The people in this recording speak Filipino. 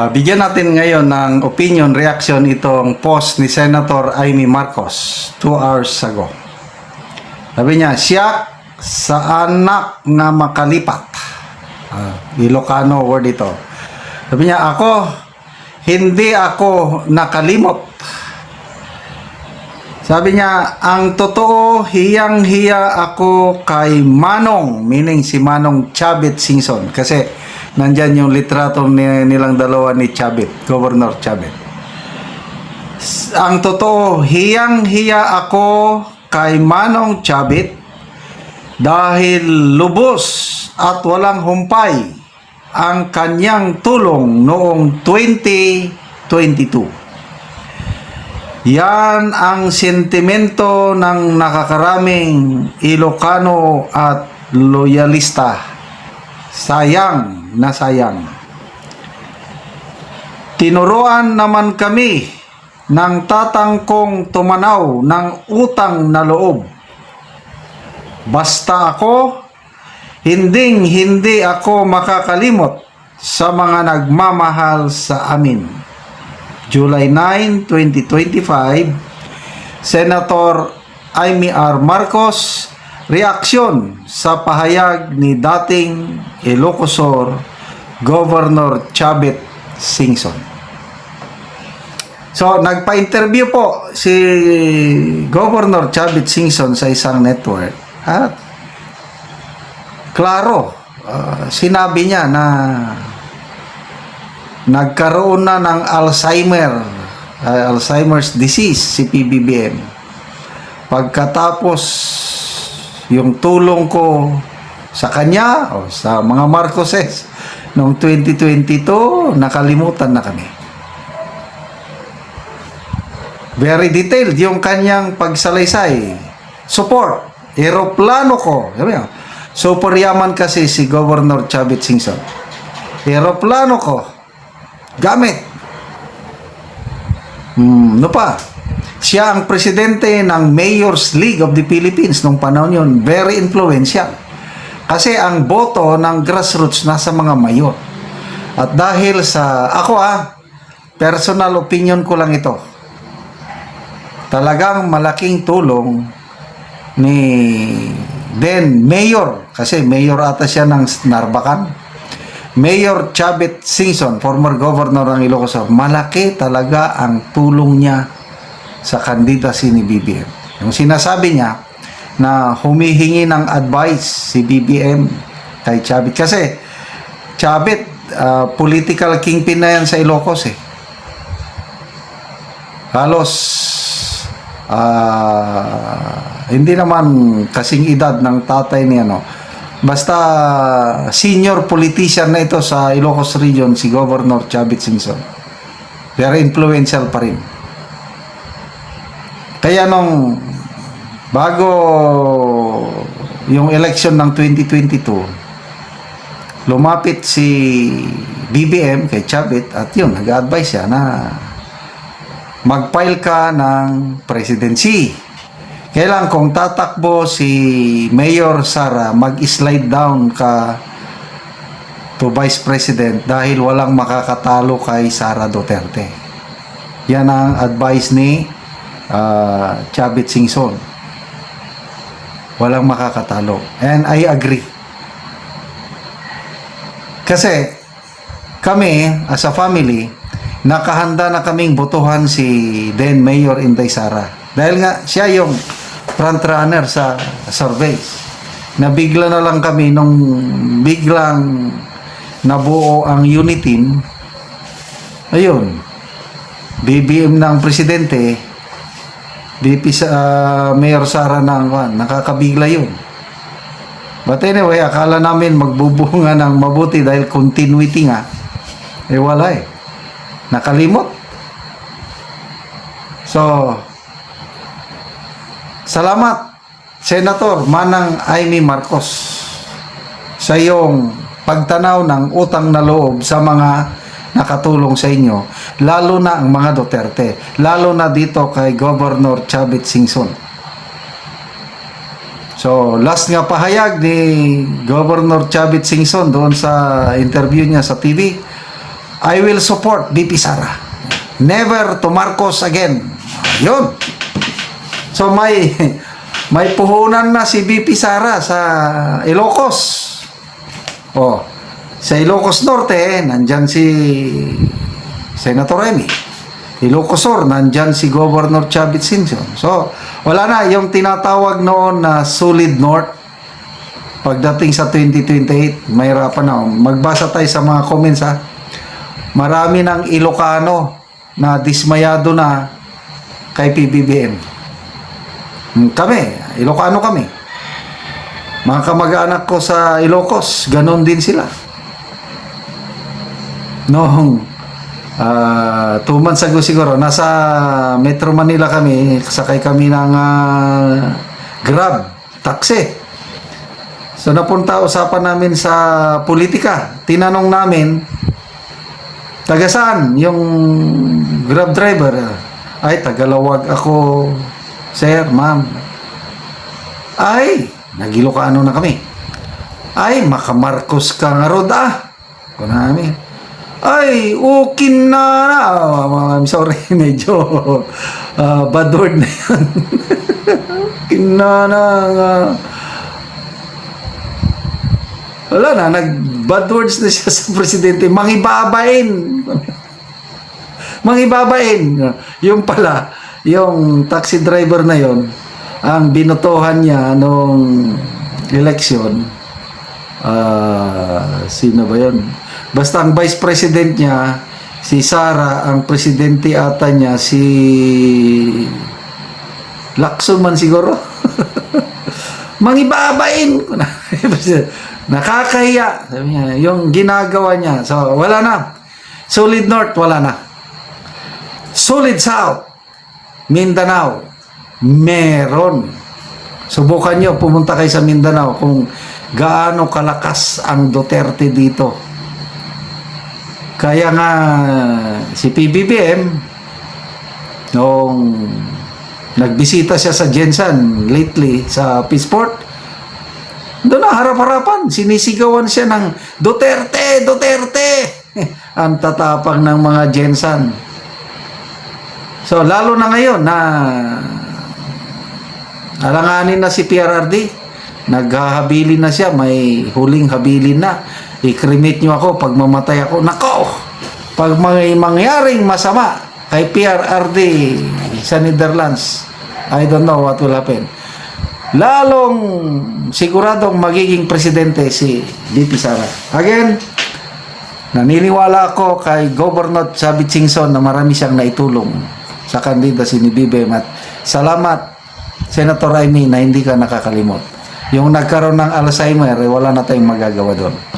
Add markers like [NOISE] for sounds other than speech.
Ah, bigyan natin ngayon ng opinion, reaction itong post ni Senator Amy Marcos two hours ago. Sabi niya, siya sa anak nga makalipat. Ah, Ilocano word ito. Sabi niya, ako, hindi ako nakalimot. Sabi niya, ang totoo, hiyang-hiya ako kay Manong, meaning si Manong Chavit Singson. Kasi nandyan yung litrato ni, nilang dalawa ni Chavit, Governor Chavit. S- Ang totoo, hiyang-hiya ako kay Manong Chavit dahil lubos at walang humpay ang kanyang tulong noong 2022. Yan ang sentimento ng nakakaraming Ilocano at loyalista. Sayang na sayang. Tinuruan naman kami ng tatangkong tumanaw ng utang na loob. Basta ako, hinding hindi ako makakalimot sa mga nagmamahal sa amin. July 9, 2025, Senator Amy R. Marcos, reaksyon sa pahayag ni dating Ilocosur Governor Chavit Singson. So, nagpa-interview po si Governor Chavit Singson sa isang network at klaro, ah, sinabi niya na nagkaroon na ng Alzheimer, uh, Alzheimer's disease si PBBM. Pagkatapos yung tulong ko sa kanya o sa mga Marcoses noong 2022, nakalimutan na kami. Very detailed yung kanyang pagsalaysay. Support. Aeroplano ko. Super yaman kasi si Governor Chavit Singson. Aeroplano ko. Gamit. Hmm, ano pa? Siya ang presidente ng Mayor's League of the Philippines nung panahon yun. Very influential. Kasi ang boto ng grassroots nasa mga mayor. At dahil sa, ako ah, personal opinion ko lang ito. Talagang malaking tulong ni then Mayor, kasi Mayor ata siya ng Narbacan. Mayor Chavit Singson, former governor ng Ilocos malaki talaga ang tulong niya sa candidacy ni BBM. Yung sinasabi niya na humihingi ng advice si BBM kay Chavit. Kasi Chavit, ah, political kingpin na yan sa Ilocos eh. Halos ah, hindi naman kasing edad ng tatay ni ano. Basta senior politician na ito sa Ilocos Region si Governor Chavit Singson. Very influential pa rin. Kaya nung bago yung election ng 2022, lumapit si BBM kay Chavit at yun, nag-advise siya na mag-file ka ng presidency. Kailan kung tatakbo si Mayor Sara, mag-slide down ka to Vice President dahil walang makakatalo kay Sara Duterte. Yan ang advice ni uh, Chavit Singson. Walang makakatalo. And I agree. Kasi kami as a family, nakahanda na kaming botohan si then Mayor Inday Sara. Dahil nga siya yung front runner sa surveys. Nabigla na lang kami nung biglang nabuo ang unit team. Ayun. BBM ng presidente, BP sa ah, Mayor Sara ng kwan, nakakabigla yun. But anyway, akala namin magbubunga ng mabuti dahil continuity nga. Eh wala eh. Nakalimot. So, salamat, Senator Manang Amy Marcos sa iyong pagtanaw ng utang na loob sa mga nakatulong sa inyo, lalo na ang mga Duterte, lalo na dito kay Governor Chavit Singson. So, last nga pahayag ni Governor Chavit Singson doon sa interview niya sa TV, I will support BP Sara. Never to Marcos again. Yun. So may may puhunan na si BP Sara sa Ilocos. Oh, sa Ilocos Norte, nandyan si Senator Remy. Ilocos Sur, nandyan si Governor Chavit Singson. So, wala na yung tinatawag noon na Solid North. Pagdating sa 2028, mahirapan na. Magbasa tayo sa mga comments ha. Marami ng Ilocano na dismayado na kay PBBM. Kami, Ilocano kami. Mga kamag-anak ko sa Ilocos, ganon din sila. Noong ah two months ago siguro, nasa Metro Manila kami, sakay kami ng ah, Grab, taxi. So napunta usapan namin sa politika. Tinanong namin, taga saan yung Grab driver? Ay, tagalawag ako, sir, ma'am. Ay, nagilokano na kami. Ay, makamarcos ka nga rod ah. Kung namin. Ay, okay na na. Ah, I'm sorry, [LAUGHS] medyo ah, bad word na yan. okay [LAUGHS] na na. wala na, nag-bad words na siya [LAUGHS] sa presidente. Mangibabain. Mangibabain. Yung pala, yung taxi driver na yon ang binotohan niya nung election, ah, sino ba yun? Basta ang vice president niya, si Sara, ang presidente ata niya, si Lacson man siguro. [LAUGHS] Mangibabain. [LAUGHS] Nakakahiya. Sabi niya, yung ginagawa niya. So, wala na. Solid North, wala na. Solid South, Mindanao, meron. Subukan nyo, pumunta kayo sa Mindanao kung gaano kalakas ang Duterte dito. Kaya nga si PBBM nung nagbisita siya sa Jensen lately sa Peaceport doon na harap-harapan sinisigawan siya ng Duterte Duterte! [LAUGHS] Ang tatapang ng mga Jensen so lalo na ngayon na alanganin na si PRRD naghahabilin na siya may huling habilin na i-cremate nyo ako pag mamatay ako. Nako! Pag may mangyaring masama kay PRRD sa Netherlands I don't know what will happen. Lalong siguradong magiging presidente si BP Sara. Again naniniwala ako kay Governor Chavit Singson na marami siyang naitulong sa kandidacy ni BBM at salamat Senator Amy na hindi ka nakakalimot. Yung nagkaroon ng Alzheimer eh, wala na tayong magagawa doon